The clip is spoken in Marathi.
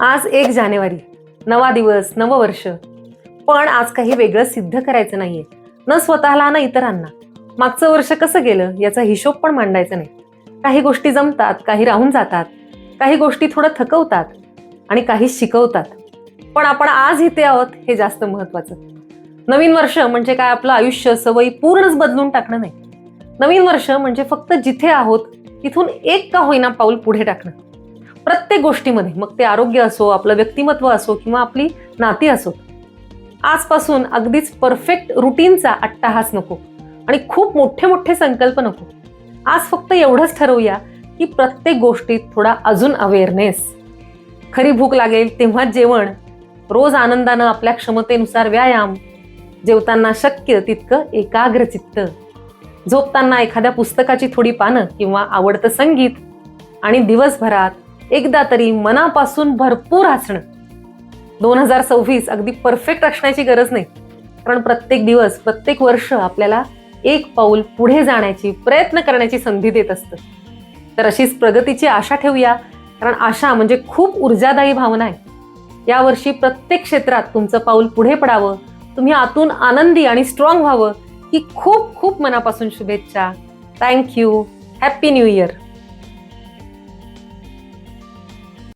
आज एक जानेवारी नवा दिवस नवं वर्ष. पण आज काही वेगळं सिद्ध करायचं नाहीये. न स्वतःला ना इतरांना. मागचं वर्ष कसं गेलं याचा हिशोब पण मांडायचा नाही. काही गोष्टी जमतात काही राहून जातात. काही गोष्टी थोडं थकवतात आणि काही शिकवतात. पण आपण आज इथे आहोत हे जास्त महत्वाचं नवीन वर्ष म्हणजे काय आपलं आयुष्य सवयी पूर्णच बदलून टाकणं नाही. नवीन वर्ष म्हणजे फक्त जिथे आहोत तिथून एक का होईना पाऊल पुढे टाकणं. प्रत्येक गोष्टीमध्ये मग ते आरोग्य असो आपलं व्यक्तिमत्व असो किंवा आपली नाती असो आजपासून अगदीच परफेक्ट रुटीनचा अट्टाहास नको आणि खूप मोठे मोठे संकल्प नको. आज फक्त एवढंच ठरवूया की प्रत्येक गोष्टीत थोडा अजून अवेअरनेस खरी भूक लागेल तेव्हा जेवण. रोज आनंदानं आपल्या क्षमतेनुसार व्यायाम. जेवताना शक्य तितकं एकाग्र चित्त झोपताना एखाद्या पुस्तकाची थोडी पानं किंवा आवडतं संगीत. आणि दिवसभरात एकदा तरी मनापासून भरपूर हसणं. दोन हजार सव्वीस अगदी परफेक्ट असण्याची गरज नाही. कारण प्रत्येक दिवस प्रत्येक वर्ष आपल्याला एक पाऊल पुढे जाण्याची प्रयत्न करण्याची संधी देत असतं. तर अशीच प्रगतीची आशा ठेवूया. कारण आशा म्हणजे खूप ऊर्जादायी भावना आहे. यावर्षी प्रत्येक क्षेत्रात तुमचं पाऊल पुढे पडावं. तुम्ही आतून आनंदी आणि स्ट्रॉंग व्हावं. ही खूप खूप मनापासून शुभेच्छा. Thank you happy new year